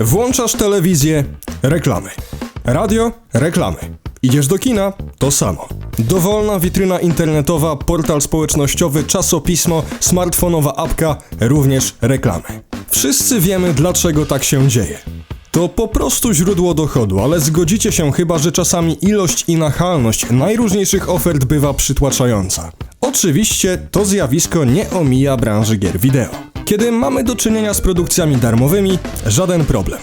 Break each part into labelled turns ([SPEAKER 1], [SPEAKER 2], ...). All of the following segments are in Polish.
[SPEAKER 1] Włączasz telewizję, reklamy. Radio, reklamy. Idziesz do kina, to samo. Dowolna witryna internetowa, portal społecznościowy, czasopismo, smartfonowa apka, również reklamy. Wszyscy wiemy, dlaczego tak się dzieje. To po prostu źródło dochodu, ale zgodzicie się chyba, że czasami ilość i nachalność najróżniejszych ofert bywa przytłaczająca. Oczywiście to zjawisko nie omija branży gier wideo. Kiedy mamy do czynienia z produkcjami darmowymi, żaden problem.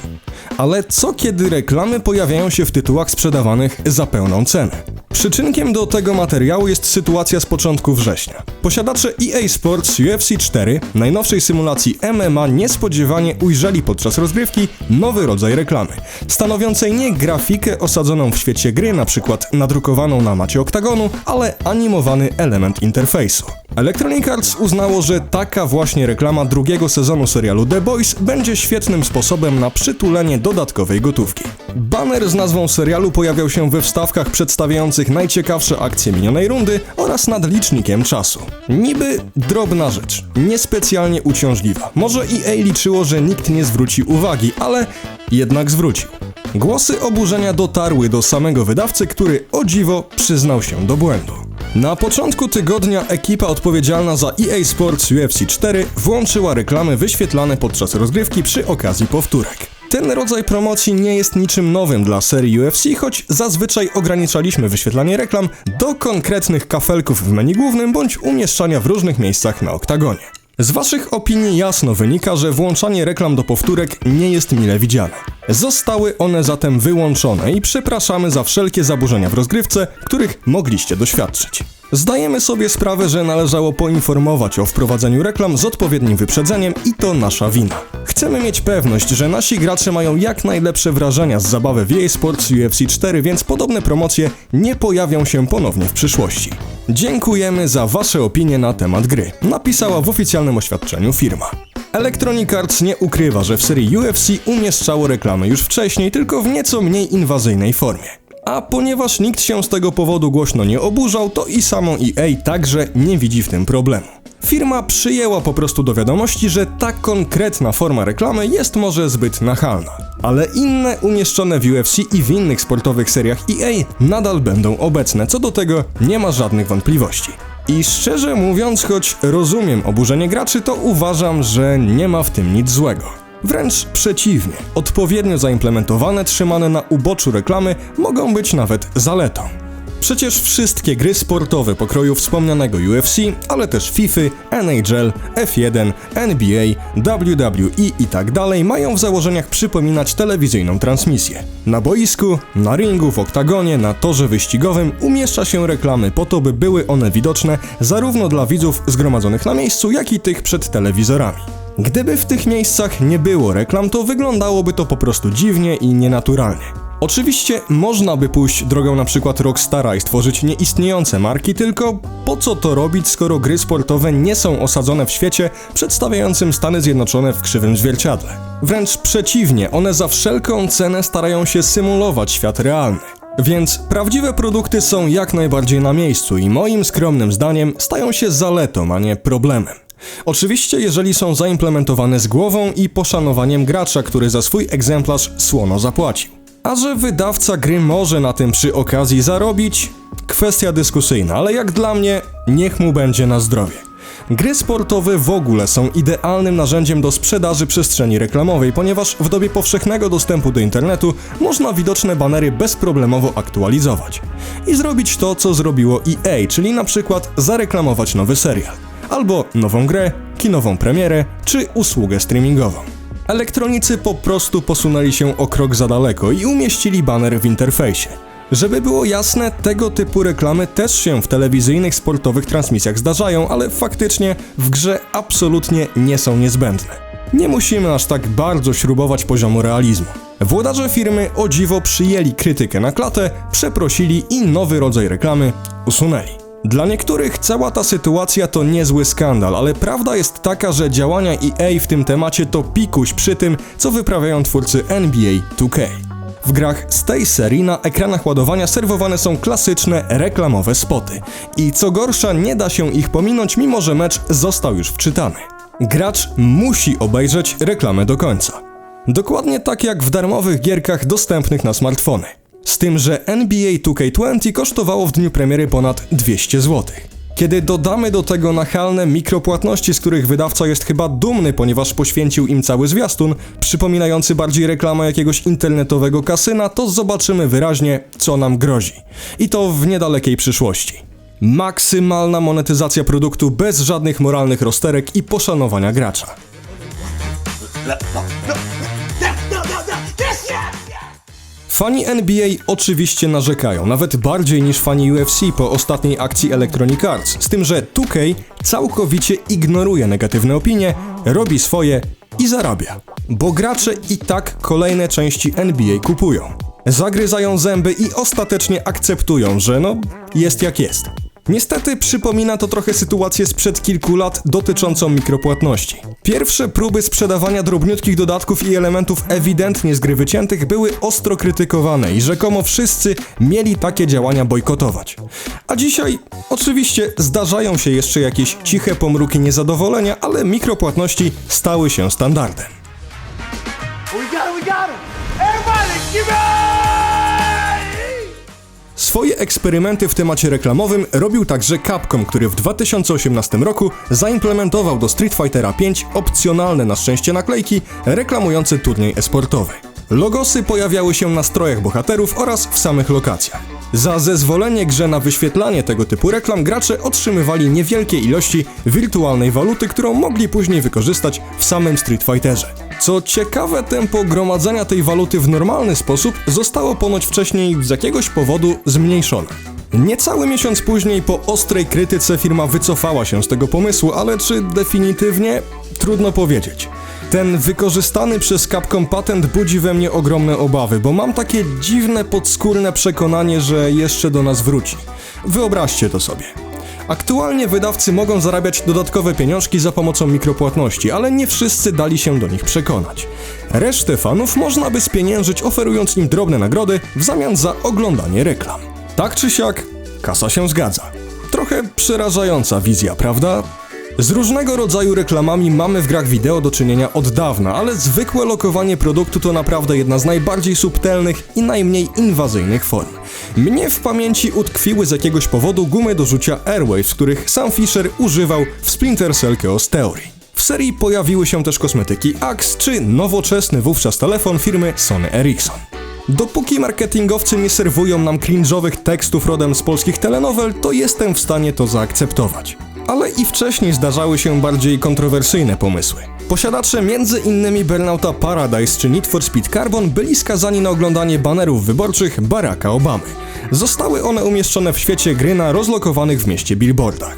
[SPEAKER 1] Ale co kiedy reklamy pojawiają się w tytułach sprzedawanych za pełną cenę? Przyczynkiem do tego materiału jest sytuacja z początku września. Posiadacze EA Sports UFC 4, najnowszej symulacji MMA, niespodziewanie ujrzeli podczas rozgrywki nowy rodzaj reklamy, stanowiącej nie grafikę osadzoną w świecie gry, na przykład nadrukowaną na macie oktagonu, ale animowany element interfejsu. Electronic Arts uznało, że taka właśnie reklama drugiego sezonu serialu The Boys będzie świetnym sposobem na przytulenie dodatkowej gotówki. Banner z nazwą serialu pojawiał się we wstawkach przedstawiających najciekawsze akcje minionej rundy oraz nad licznikiem czasu. Niby drobna rzecz, niespecjalnie uciążliwa. Może EA liczyło, że nikt nie zwróci uwagi, ale jednak zwrócił. Głosy oburzenia dotarły do samego wydawcy, który o dziwo przyznał się do błędu. Na początku tygodnia ekipa odpowiedzialna za EA Sports UFC 4 włączyła reklamy wyświetlane podczas rozgrywki przy okazji powtórek. Ten rodzaj promocji nie jest niczym nowym dla serii UFC, choć zazwyczaj ograniczaliśmy wyświetlanie reklam do konkretnych kafelków w menu głównym bądź umieszczania w różnych miejscach na oktagonie. Z waszych opinii jasno wynika, że włączanie reklam do powtórek nie jest mile widziane. Zostały one zatem wyłączone i przepraszamy za wszelkie zaburzenia w rozgrywce, których mogliście doświadczyć. Zdajemy sobie sprawę, że należało poinformować o wprowadzeniu reklam z odpowiednim wyprzedzeniem i to nasza wina. Chcemy mieć pewność, że nasi gracze mają jak najlepsze wrażenia z zabawy w EA Sports UFC 4, więc podobne promocje nie pojawią się ponownie w przyszłości. Dziękujemy za Wasze opinie na temat gry, napisała w oficjalnym oświadczeniu firma. Electronic Arts nie ukrywa, że w serii UFC umieszczało reklamy już wcześniej, tylko w nieco mniej inwazyjnej formie. A ponieważ nikt się z tego powodu głośno nie oburzał, to i samą EA także nie widzi w tym problemu. Firma przyjęła po prostu do wiadomości, że ta konkretna forma reklamy jest może zbyt nachalna. Ale inne umieszczone w UFC i w innych sportowych seriach EA nadal będą obecne, co do tego nie ma żadnych wątpliwości. I szczerze mówiąc, choć rozumiem oburzenie graczy, to uważam, że nie ma w tym nic złego. Wręcz przeciwnie, odpowiednio zaimplementowane, trzymane na uboczu reklamy mogą być nawet zaletą. Przecież wszystkie gry sportowe pokroju wspomnianego UFC, ale też FIFA, NHL, F1, NBA, WWE i tak dalej mają w założeniach przypominać telewizyjną transmisję. Na boisku, na ringu, w oktagonie, na torze wyścigowym umieszcza się reklamy po to, by były one widoczne zarówno dla widzów zgromadzonych na miejscu, jak i tych przed telewizorami. Gdyby w tych miejscach nie było reklam, to wyglądałoby to po prostu dziwnie i nienaturalnie. Oczywiście można by pójść drogą na przykład Rockstara i stworzyć nieistniejące marki, tylko po co to robić, skoro gry sportowe nie są osadzone w świecie przedstawiającym Stany Zjednoczone w krzywym zwierciadle. Wręcz przeciwnie, one za wszelką cenę starają się symulować świat realny. Więc prawdziwe produkty są jak najbardziej na miejscu i moim skromnym zdaniem stają się zaletą, a nie problemem. Oczywiście, jeżeli są zaimplementowane z głową i poszanowaniem gracza, który za swój egzemplarz słono zapłacił. A że wydawca gry może na tym przy okazji zarobić? Kwestia dyskusyjna, ale jak dla mnie, niech mu będzie na zdrowie. Gry sportowe w ogóle są idealnym narzędziem do sprzedaży przestrzeni reklamowej, ponieważ w dobie powszechnego dostępu do internetu można widoczne banery bezproblemowo aktualizować. I zrobić to, co zrobiło EA, czyli na przykład zareklamować nowy serial, albo nową grę, kinową premierę, czy usługę streamingową. Elektronicy po prostu posunęli się o krok za daleko i umieścili baner w interfejsie. Żeby było jasne, tego typu reklamy też się w telewizyjnych sportowych transmisjach zdarzają, ale faktycznie w grze absolutnie nie są niezbędne. Nie musimy aż tak bardzo śrubować poziomu realizmu. Włodarze firmy o dziwo przyjęli krytykę na klatę, przeprosili i nowy rodzaj reklamy usunęli. Dla niektórych cała ta sytuacja to niezły skandal, ale prawda jest taka, że działania EA w tym temacie to pikuś przy tym, co wyprawiają twórcy NBA 2K. W grach z tej serii na ekranach ładowania serwowane są klasyczne, reklamowe spoty. I co gorsza, nie da się ich pominąć, mimo że mecz został już wczytany. Gracz musi obejrzeć reklamę do końca. Dokładnie tak jak w darmowych gierkach dostępnych na smartfony. Z tym, że NBA 2K20 kosztowało w dniu premiery ponad 200 zł. Kiedy dodamy do tego nachalne mikropłatności, z których wydawca jest chyba dumny, ponieważ poświęcił im cały zwiastun, przypominający bardziej reklamę jakiegoś internetowego kasyna, to zobaczymy wyraźnie, co nam grozi. I to w niedalekiej przyszłości. Maksymalna monetyzacja produktu bez żadnych moralnych rozterek i poszanowania gracza. Fani NBA oczywiście narzekają, nawet bardziej niż fani UFC po ostatniej akcji Electronic Arts, z tym, że 2K całkowicie ignoruje negatywne opinie, robi swoje i zarabia. Bo gracze i tak kolejne części NBA kupują. Zagryzają zęby i ostatecznie akceptują, że no, jest jak jest. Niestety przypomina to trochę sytuację sprzed kilku lat dotyczącą mikropłatności. Pierwsze próby sprzedawania drobniutkich dodatków i elementów ewidentnie z gry wyciętych były ostro krytykowane i rzekomo wszyscy mieli takie działania bojkotować. A dzisiaj oczywiście zdarzają się jeszcze jakieś ciche pomruki niezadowolenia, ale mikropłatności stały się standardem.
[SPEAKER 2] We got it, we got it!
[SPEAKER 1] Swoje eksperymenty w temacie reklamowym robił także Capcom, który w 2018 roku zaimplementował do Street Fightera 5 opcjonalne na szczęście naklejki reklamujące turniej esportowy. Logosy pojawiały się na strojach bohaterów oraz w samych lokacjach. Za zezwolenie grze na wyświetlanie tego typu reklam gracze otrzymywali niewielkie ilości wirtualnej waluty, którą mogli później wykorzystać w samym Street Fighterze. Co ciekawe, tempo gromadzenia tej waluty w normalny sposób zostało ponoć wcześniej z jakiegoś powodu zmniejszone. Niecały miesiąc później, po ostrej krytyce, firma wycofała się z tego pomysłu, ale czy definitywnie? Trudno powiedzieć. Ten wykorzystany przez Capcom patent budzi we mnie ogromne obawy, bo mam takie dziwne, podskórne przekonanie, że jeszcze do nas wróci. Wyobraźcie to sobie. Aktualnie wydawcy mogą zarabiać dodatkowe pieniążki za pomocą mikropłatności, ale nie wszyscy dali się do nich przekonać. Resztę fanów można by spieniężyć oferując im drobne nagrody w zamian za oglądanie reklam. Tak czy siak, kasa się zgadza. Trochę przerażająca wizja, prawda? Z różnego rodzaju reklamami mamy w grach wideo do czynienia od dawna, ale zwykłe lokowanie produktu to naprawdę jedna z najbardziej subtelnych i najmniej inwazyjnych form. Mnie w pamięci utkwiły z jakiegoś powodu gumy do rzucia Airwaves, których sam Fisher używał w Splinter Cell Chaos Theory. W serii pojawiły się też kosmetyki Axe czy nowoczesny wówczas telefon firmy Sony Ericsson. Dopóki marketingowcy nie serwują nam cringe'owych tekstów rodem z polskich telenowel, to jestem w stanie to zaakceptować. Ale i wcześniej zdarzały się bardziej kontrowersyjne pomysły. Posiadacze m.in. Burnouta Paradise czy Need for Speed Carbon byli skazani na oglądanie banerów wyborczych Baracka Obamy. Zostały one umieszczone w świecie gry na rozlokowanych w mieście billboardach.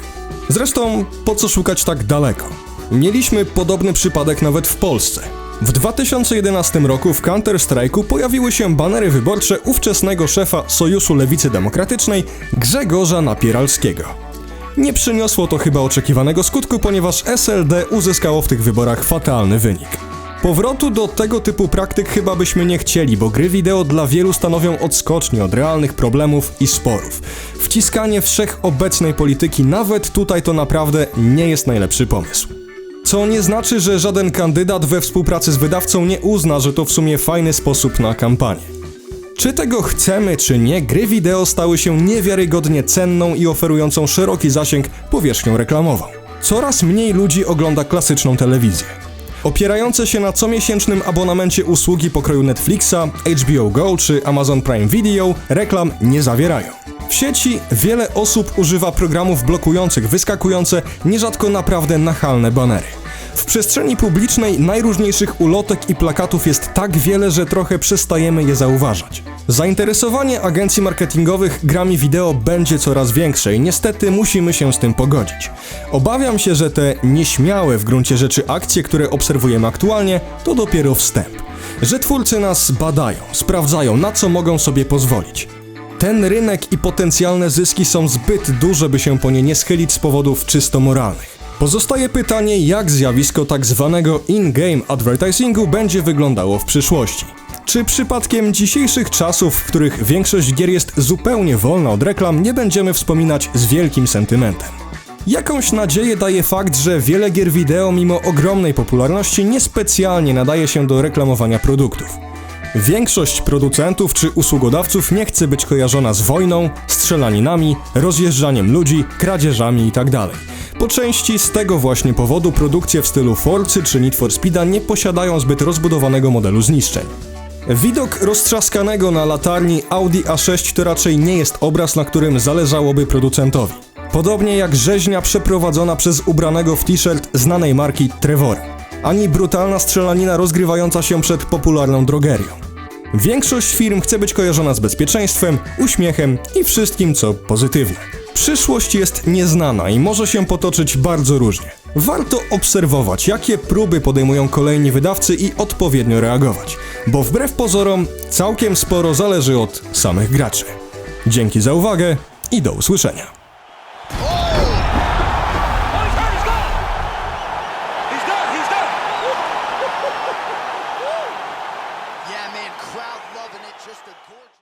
[SPEAKER 1] Zresztą, po co szukać tak daleko? Mieliśmy podobny przypadek nawet w Polsce. W 2011 roku w Counter-Strike'u pojawiły się banery wyborcze ówczesnego szefa Sojuszu Lewicy Demokratycznej Grzegorza Napieralskiego. Nie przyniosło to chyba oczekiwanego skutku, ponieważ SLD uzyskało w tych wyborach fatalny wynik. Powrotu do tego typu praktyk chyba byśmy nie chcieli, bo gry wideo dla wielu stanowią odskocznie od realnych problemów i sporów. Wciskanie wszechobecnej polityki nawet tutaj to naprawdę nie jest najlepszy pomysł. Co nie znaczy, że żaden kandydat we współpracy z wydawcą nie uzna, że to w sumie fajny sposób na kampanię. Czy tego chcemy, czy nie, gry wideo stały się niewiarygodnie cenną i oferującą szeroki zasięg powierzchnią reklamową. Coraz mniej ludzi ogląda klasyczną telewizję. Opierające się na comiesięcznym abonamencie usługi pokroju Netflixa, HBO Go czy Amazon Prime Video reklam nie zawierają. W sieci wiele osób używa programów blokujących wyskakujące, nierzadko naprawdę nachalne banery. W przestrzeni publicznej najróżniejszych ulotek i plakatów jest tak wiele, że trochę przestajemy je zauważać. Zainteresowanie agencji marketingowych grami wideo będzie coraz większe i niestety musimy się z tym pogodzić. Obawiam się, że te nieśmiałe w gruncie rzeczy akcje, które obserwujemy aktualnie, to dopiero wstęp. Że twórcy nas badają, sprawdzają na co mogą sobie pozwolić. Ten rynek i potencjalne zyski są zbyt duże, by się po nie nie schylić z powodów czysto moralnych. Pozostaje pytanie, jak zjawisko tak zwanego in-game advertisingu będzie wyglądało w przyszłości. Czy przypadkiem dzisiejszych czasów, w których większość gier jest zupełnie wolna od reklam, nie będziemy wspominać z wielkim sentymentem? Jakąś nadzieję daje fakt, że wiele gier wideo mimo ogromnej popularności niespecjalnie nadaje się do reklamowania produktów. Większość producentów czy usługodawców nie chce być kojarzona z wojną, strzelaninami, rozjeżdżaniem ludzi, kradzieżami itd. Po części z tego właśnie powodu produkcje w stylu Forcy czy Need for Speeda nie posiadają zbyt rozbudowanego modelu zniszczeń. Widok roztrzaskanego na latarni Audi A6 to raczej nie jest obraz, na którym zależałoby producentowi. Podobnie jak rzeźnia przeprowadzona przez ubranego w t-shirt znanej marki Trevor, ani brutalna strzelanina rozgrywająca się przed popularną drogerią. Większość firm chce być kojarzona z bezpieczeństwem, uśmiechem i wszystkim, co pozytywne. Przyszłość jest nieznana i może się potoczyć bardzo różnie. Warto obserwować, jakie próby podejmują kolejni wydawcy i odpowiednio reagować, bo wbrew pozorom całkiem sporo zależy od samych graczy. Dzięki za uwagę i do usłyszenia.